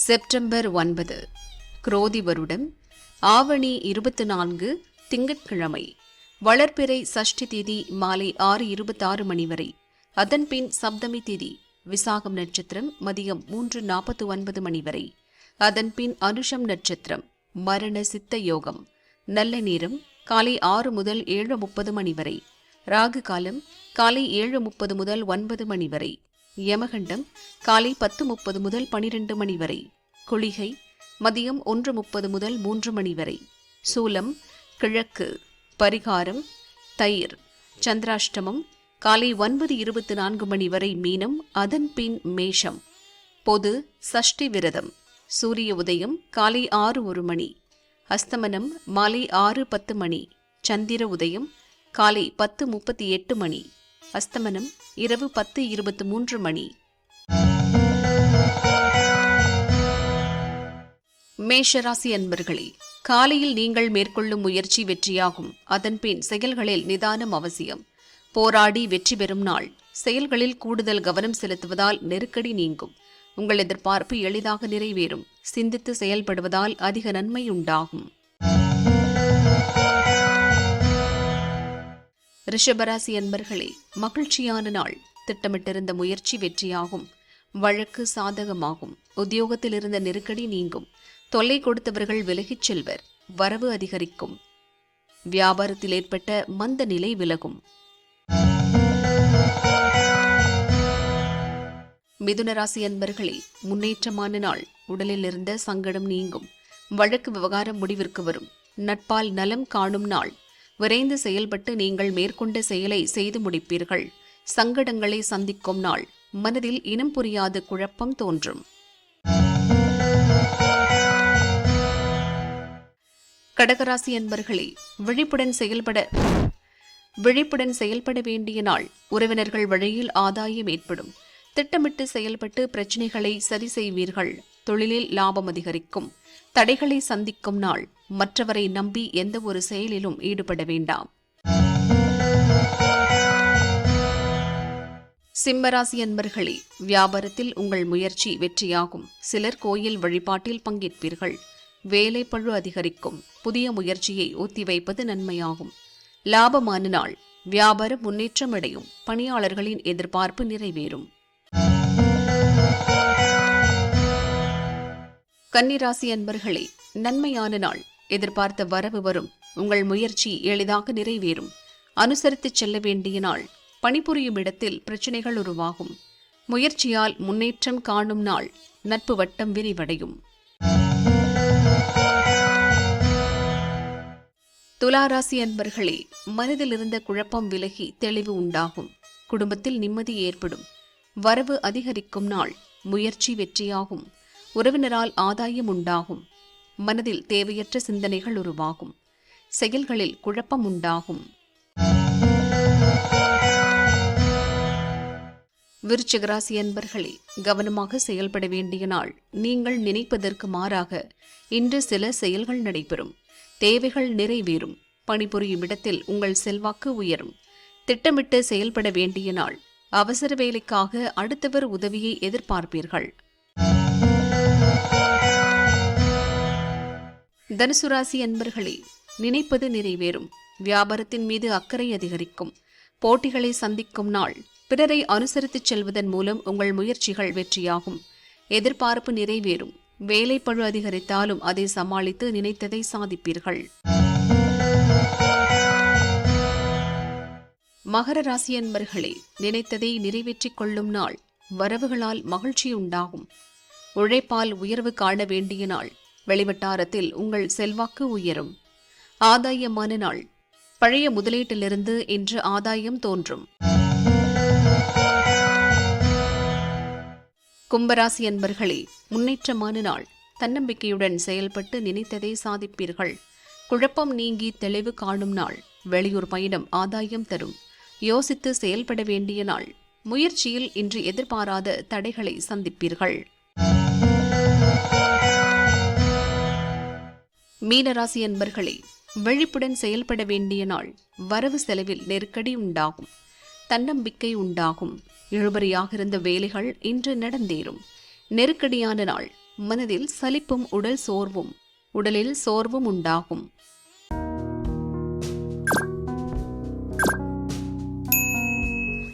September ஒன்பது குரோதி வருடம் ஆவணி இருபத்தி நான்கு திங்கட்கிழமை வளர்பிறை சஷ்டி திதி மாலை ஆறு இருபத்தாறு மணி வரை. அதன்பின் சப்தமி தேதி விசாகம் நட்சத்திரம் மதியம் மூன்று நாற்பத்தி ஒன்பது மணி வரை. அதன்பின் அனுஷம் நட்சத்திரம் மரண சித்த யோகம். நல்ல நேரம் காலை ஆறு முதல் ஏழு முப்பது மணி வரை. ராகு காலம் காலை ஏழு முப்பது முதல் ஒன்பது மணி வரை. யமகண்டம் காலை பத்து முப்பது முதல் பனிரெண்டு மணி வரை. குளிகை மதியம் ஒன்று முப்பது முதல் மூன்று மணி வரை. சூலம் கிழக்கு. பரிகாரம் தயிர். சந்திராஷ்டமம் காலை ஒன்பது இருபத்தி நான்கு மணி வரை மீனம் அதன் பின் மேஷம். பொது சஷ்டி விரதம். சூரிய உதயம் காலை ஆறு ஒரு மணி. அஸ்தமனம் மாலை ஆறு பத்து மணி. சந்திர உதயம் காலை பத்து முப்பத்தி எட்டு மணி. அஸ்தமனம் இரவு பத்து இருபத்தி மூன்று மணி. மேஷராசி அன்பர்களே காலையில் நீங்கள் மேற்கொள்ளும் முயற்சி வெற்றியாகும். அதன்பின் செயல்களில் நிதானம் அவசியம். போராடி வெற்றி பெறும் நாள். செயல்களில் கூடுதல் கவனம் செலுத்துவதால் நெருக்கடி நீங்கும். உங்கள் எதிர்பார்ப்பு எளிதாக நிறைவேறும். சிந்தித்து செயல்படுவதால் அதிக நன்மை உண்டாகும். ரிஷபராசி அன்பர்களே மகிழ்ச்சியான நாள். திட்டமிட்டிருந்த முயற்சி வெற்றியாகும். வழக்கு சாதகமாகும். உத்தியோகத்தில் இருந்த நெருக்கடி நீங்கும். தொல்லை கொடுத்தவர்கள் விலகிச் செல்வர். வரவு அதிகரிக்கும். வியாபாரத்தில் ஏற்பட்ட மந்த நிலை விலகும். மிதுனராசி அன்பர்களே முன்னேற்றமான நாள். உடலில் இருந்த சங்கடம் நீங்கும். வழக்கு விவகாரம் முடிவிற்கு வரும். நட்பால் நலம் காணும் நாள். விரைந்து செயல்பட்டு நீங்கள் மேற்கொண்ட செயலை செய்து முடிப்பீர்கள். சங்கடங்களை சந்திக்கும் நாள். மனதில் இனம் புரியாத குழப்பம் தோன்றும். கடகராசி அன்பர்களே விழிப்புடன் செயல்பட விழிப்புடன் செயல்பட வேண்டிய நாள். உறவினர்கள் வழியில் ஆதாயம் ஏற்படும். திட்டமிட்டு செயல்பட்டு பிரச்சனைகளை சரி செய்வீர்கள். தொழிலில் லாபம் அதிகரிக்கும். தடைகளை சந்திக்கும் நாள். மற்றவரை நம்பி எந்த ஒரு செயலிலும் ஈடுபட வேண்டாம். சிம்மராசி அன்பர்களே வியாபாரத்தில் உங்கள் முயற்சி வெற்றியாகும். சிலர் கோயில் வழிபாட்டில் பங்கேற்பீர்கள். வேலை பழு அதிகரிக்கும். புதிய முயற்சியை ஒத்திவைப்பது நன்மையாகும். லாபமான நாள். வியாபார முன்னேற்றம் அடையும். பணியாளர்களின் எதிர்பார்ப்பு நிறைவேறும். கன்னிராசி அன்பர்களே நன்மையான நாள். எதிர்பார்த்த வரவு வரும். உங்கள் முயற்சி எளிதாக நிறைவேறும். அனுசரித்துச் செல்ல வேண்டிய நாள். பணிபுரியும் இடத்தில் பிரச்சனைகள் உருவாகும். முயற்சியால் முன்னேற்றம் காணும் நாள். நட்பு வட்டம் விரிவடையும். துலாராசி அன்பர்களே மனதில் இருந்த குழப்பம் விலகி தெளிவு உண்டாகும். குடும்பத்தில் நிம்மதி ஏற்படும். வரவு அதிகரிக்கும் நாள். முயற்சி வெற்றியாகும். உறவினரால் ஆதாயம் உண்டாகும். மனதில் தேவையற்ற சிந்தனைகள் உருவாகும். செயல்களில் குழப்பம் உண்டாகும். விருச்சிகராசி அன்பர்களே கவனமாக செயல்பட வேண்டிய நாள். நீங்கள் நினைப்பதற்கு மாறாக இன்று சில செயல்கள் நடைபெறும். தேவைகள் நிறைவேறும். பணிபுரியும் இடத்தில் உங்கள் செல்வாக்கு உயரும். திட்டமிட்டு செயல்பட வேண்டிய நாள். அவசர வேலைக்காக அடுத்தவர் உதவியை எதிர்பார்ப்பீர்கள். தனுசு ராசி அன்பர்களே நினைப்பது நிறைவேறும். வியாபாரத்தின் மீது அக்கறை அதிகரிக்கும். போட்டிகளை சந்திக்கும் நாள். பிறரை அனுசரித்துச் செல்வதன் மூலம் உங்கள் முயற்சிகள் வெற்றியாகும். எதிர்பார்ப்பு நிறைவேறும். வேலைப்பழு அதிகரித்தாலும் அதை சமாளித்து நினைத்ததை சாதிப்பீர்கள். மகர ராசி அன்பர்களே நினைத்ததை நிறைவேற்றிக் கொள்ளும் நாள். வரவுகளால் மகிழ்ச்சி உண்டாகும். உழைப்பால் உயர்வு காண வேண்டிய நாள். வெளிவட்டாரத்தில் உங்கள் செல்வாக்கு உயரும். ஆதாயமான நாள். பழைய முதலீட்டிலிருந்து இன்று ஆதாயம் தோன்றும். கும்பராசி அன்பர்களே முன்னேற்றமான நாள். தன்னம்பிக்கையுடன் செயல்பட்டு நினைத்ததை சாதிப்பீர்கள். குழப்பம் நீங்கி தெளிவு காணும் நாள். வெளியூர் பயணம் ஆதாயம் தரும். யோசித்து செயல்பட வேண்டிய நாள். முயற்சியில் இன்று எதிர்பாராத தடைகளை சந்திப்பீர்கள். மீனராசி அன்பர்களே விழிப்புடன் செயல்பட வேண்டிய நாள் வரவு செலவில் நெருக்கடி உண்டாகும் தன்னம்பிக்கை உண்டாகும். இழுபறியாக இருந்த வேலைகள் இன்று நடந்தேறும். நெருக்கடியான நாள் மனதில் சலிப்பும் உடல் சோர்வும் உடலில் சோர்வும் உண்டாகும்.